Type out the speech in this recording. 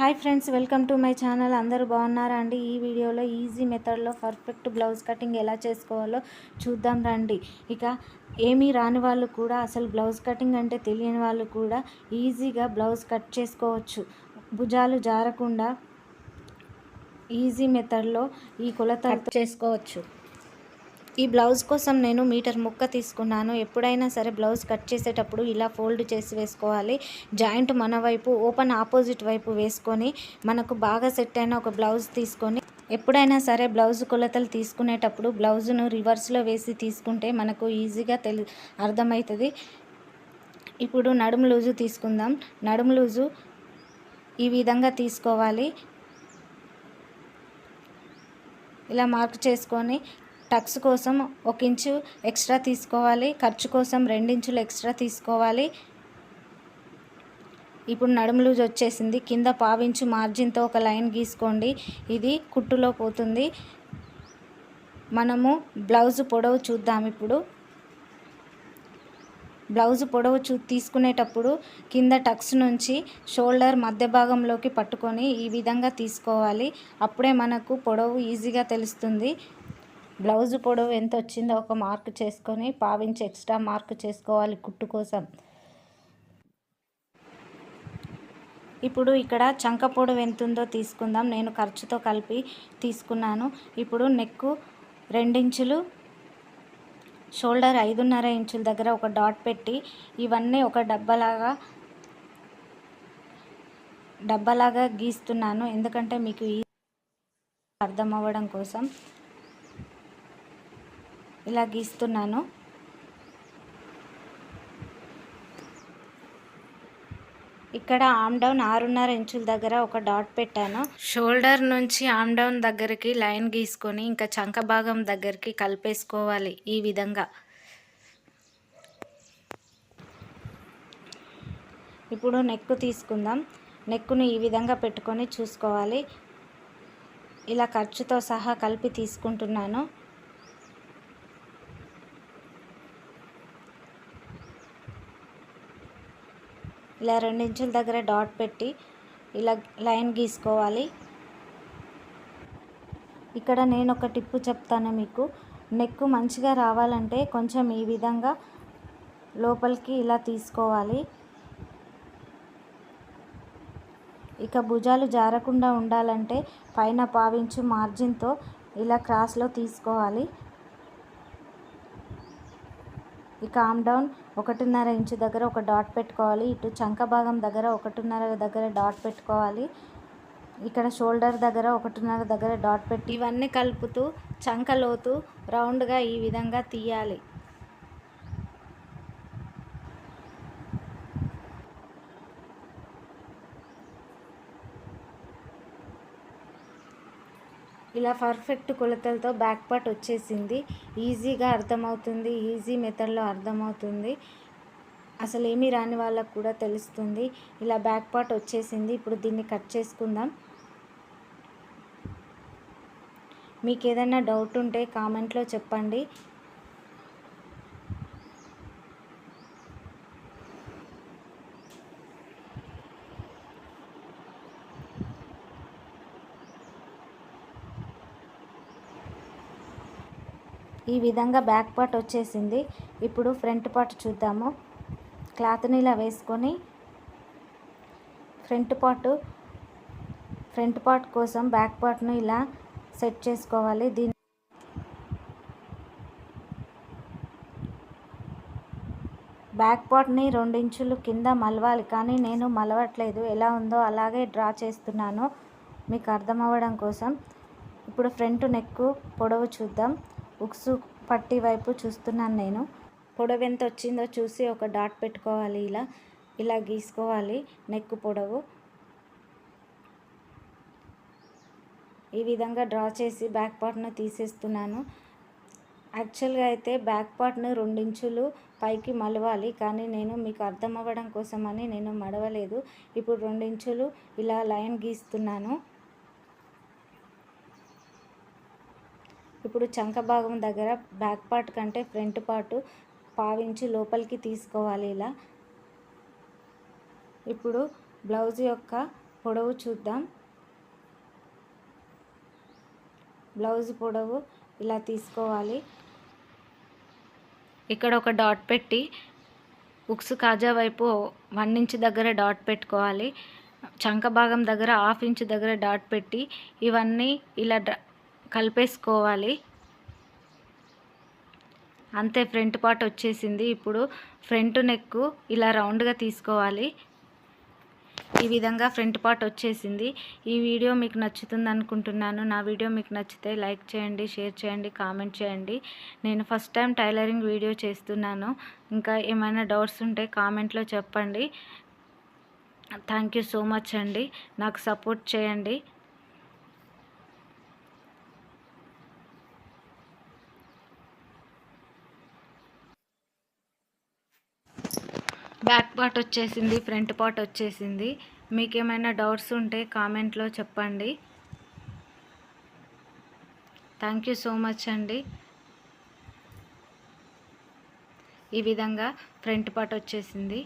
Hi friends welcome to my channel. అందరూ బాగున్నారా అండి? ఈ వీడియోలో ఈజీ మెథడ్లో పర్ఫెక్ట్ బ్లౌజ్ కటింగ్ ఎలా చేసుకోవాలో చూద్దాం రండి. ఇక ఏమీ రాని వాళ్ళు కూడా అసలు బ్లౌజ్ కటింగ్ అంటే తెలియని వాళ్ళు కూడా ఈజీగా బ్లౌజ్ కట్ చేసుకోవచ్చు. భుజాలు జారకుండా ఈజీ మెథడ్లో ఈ కొలత చేసుకోవచ్చు. ఈ బ్లౌజ్ కోసం నేను మీటర్ ముక్క తీసుకున్నాను. ఎప్పుడైనా సరే బ్లౌజ్ కట్ చేసేటప్పుడు ఇలా ఫోల్డ్ చేసి వేసుకోవాలి. జాయింట్ మన వైపు ఓపెన్ ఆపోజిట్ వైపు వేసుకొని మనకు బాగా సెట్ అయిన ఒక బ్లౌజ్ తీసుకొని ఎప్పుడైనా సరే బ్లౌజ్ కొలతలు తీసుకునేటప్పుడు బ్లౌజును రివర్స్లో వేసి తీసుకుంటే మనకు ఈజీగా తెలి అర్థమవుతుంది. ఇప్పుడు నడుము లూజు తీసుకుందాం. నడుము లూజు ఈ విధంగా తీసుకోవాలి. ఇలా మార్క్ చేసుకొని టక్స్ కోసం ఒక ఇంచు ఎక్స్ట్రా తీసుకోవాలి ఖర్చు కోసం రెండించులు ఎక్స్ట్రా తీసుకోవాలి. ఇప్పుడు నడుము లూజ్ వచ్చేసింది. కింద పావించు మార్జిన్తో ఒక లైన్ గీసుకోండి. ఇది కుట్టులో పోతుంది. మనము బ్లౌజ్ పొడవు చూద్దాం ఇప్పుడు. బ్లౌజ్ పొడవు చూ తీసుకునేటప్పుడు కింద టక్స్ నుంచి షోల్డర్ మధ్య భాగంలోకి పట్టుకొని ఈ విధంగా తీసుకోవాలి. అప్పుడే మనకు పొడవు ఈజీగా తెలుస్తుంది. బ్లౌజ్ పొడవు ఎంత వచ్చిందో ఒక మార్క్ చేసుకొని పావించి ఎక్స్ట్రా మార్క్ చేసుకోవాలి కుట్టు కోసం. ఇప్పుడు ఇక్కడ చంక పొడవు ఎంత ఉందో తీసుకుందాం. నేను ఖర్చుతో కలిపి తీసుకున్నాను. ఇప్పుడు నెక్కు రెండించులు షోల్డర్ ఐదున్నర ఇంచుల దగ్గర ఒక డాట్ పెట్టి ఇవన్నీ ఒక డబ్బలాగా డబ్బలాగా గీస్తున్నాను. ఎందుకంటే మీకు ఈ అర్థం అవ్వడం కోసం ఇలా గీస్తున్నాను. ఇక్కడ ఆమ్ డౌన్ ఆరున్నర ఇంచుల దగ్గర ఒక డాట్ పెట్టాను. షోల్డర్ నుంచి ఆమ్ డౌన్ దగ్గరికి లైన్ గీసుకొని ఇంకా చంక భాగం దగ్గరికి కలిపేసుకోవాలి ఈ విధంగా. ఇప్పుడు నెక్ తీసుకుందాం. నెక్కును ఈ విధంగా పెట్టుకొని చూసుకోవాలి. ఇలా ఖర్చుతో సహా కలిపి తీసుకుంటున్నాను. ఇలా రెండించుల దగ్గర డాట్ పెట్టి ఇలా లైన్ గీసుకోవాలి. ఇక్కడ నేను ఒక టిప్పు చెప్తాను మీకు. నెక్ మంచిగా రావాలంటే కొంచెం ఈ విధంగా లోపలికి ఇలా తీసుకోవాలి. ఇక భుజాలు జారకుండా ఉండాలంటే పైన పావించు మార్జిన్తో ఇలా క్రాస్లో తీసుకోవాలి. ఈ కామ్ డౌన్ ఒకటిన్నర ఇంచు దగ్గర ఒక డాట్ పెట్టుకోవాలి. ఇటు చంక భాగం దగ్గర ఒకటిన్నర దగ్గర డాట్ పెట్టుకోవాలి. ఇక్కడ షోల్డర్ దగ్గర ఒకటిన్నర దగ్గర డాట్ పెట్టి ఇవన్నీ కలుపుతూ చంక లోతు రౌండ్గా ఈ విధంగా తీయాలి. ఇలా పర్ఫెక్ట్ కొలతలతో బ్యాక్ పార్ట్ వచ్చేసింది. ఈజీగా అర్థమవుతుంది. ఈజీ మెథడ్లో అర్థమవుతుంది. అసలు ఏమీ రాని వాళ్ళకు కూడా తెలుస్తుంది. ఇలా బ్యాక్ పార్ట్ వచ్చేసింది. ఇప్పుడు దీన్ని కట్ చేసుకుందాం. మీకు ఏదైనా డౌట్ ఉంటే కామెంట్లో చెప్పండి. ఈ విధంగా బ్యాక్ పార్ట్ వచ్చేసింది. ఇప్పుడు ఫ్రంట్ పార్ట్ చూద్దాము. క్లాత్ని ఇలా వేసుకొని ఫ్రంట్ పార్ట్ ఫ్రంట్ పార్ట్ కోసం బ్యాక్ పార్ట్ను ఇలా సెట్ చేసుకోవాలి. దీని బ్యాక్ పార్ట్ని రెండించులు కింద మలవాలి కానీ నేను మలవట్లేదు. ఎలా ఉందో అలాగే డ్రా చేస్తున్నాను. మీకు అర్థం అవ్వడం కోసం. ఇప్పుడు ఫ్రంట్ నెక్ పొడవు చూద్దాం. ఉక్సు పట్టి వైపు చూస్తున్నాను నేను. పొడవు ఎంత వచ్చిందో చూసి ఒక డాట్ పెట్టుకోవాలి ఇలా. ఇలా గీసుకోవాలి. నెక్ పొడవు. ఈ విధంగా డ్రా చేసి బ్యాక్ పార్ట్ను తీసేస్తున్నాను. యాక్చువల్గా అయితే బ్యాక్ పార్ట్ను రెండించులు పైకి మలవాలి. కానీ నేను మీకు అర్థం అవ్వడం కోసమని నేను మడవలేదు. ఇప్పుడు రెండించులు ఇలా లైన్ గీస్తున్నాను. ఇప్పుడు చంక భాగం దగ్గర బ్యాక్ పార్ట్ కంటే ఫ్రంట్ పార్ట్ పావించి లోపలికి తీసుకోవాలి ఇలా. ఇప్పుడు బ్లౌజ్ యొక్క పొడవు చూద్దాం. బ్లౌజ్ పొడవు ఇలా తీసుకోవాలి. ఇక్కడ ఒక డాట్ పెట్టి ఉక్స్ కాజా వైపు వన్ ఇంచ్ దగ్గర డాట్ పెట్టుకోవాలి. చంక భాగం దగ్గర హాఫ్ ఇంచ్ దగ్గర డాట్ పెట్టి ఇవన్నీ ఇలా కలిపేసుకోవాలి. అంతే ఫ్రంట్ పార్ట్ వచ్చేసింది. ఇప్పుడు ఫ్రంట్ నెక్ ఇలా రౌండ్గా తీసుకోవాలి. ఈ విధంగా ఫ్రంట్ పార్ట్ వచ్చేసింది. ఈ వీడియో మీకు నచ్చుతుంది అనుకుంటున్నాను. నా వీడియో మీకు నచ్చితే లైక్ చేయండి షేర్ చేయండి కామెంట్ చేయండి. నేను ఫస్ట్ టైం టైలరింగ్ వీడియో చేస్తున్నాను. ఇంకా ఏమైనా డౌట్స్ ఉంటే కామెంట్లో చెప్పండి. థ్యాంక్ యూ సో మచ్ అండి. నాకు సపోర్ట్ చేయండి. బ్యాక్ పార్ట్ వచ్చేసింది ఫ్రంట్ పార్ట్ వచ్చేసింది. మీకు ఏమైనా డౌట్స్ ఉంటే కామెంట్లో చెప్పండి. థ్యాంక్ యూ సో మచ్ అండి. ఈ విధంగా ఫ్రంట్ పార్ట్ వచ్చేసింది.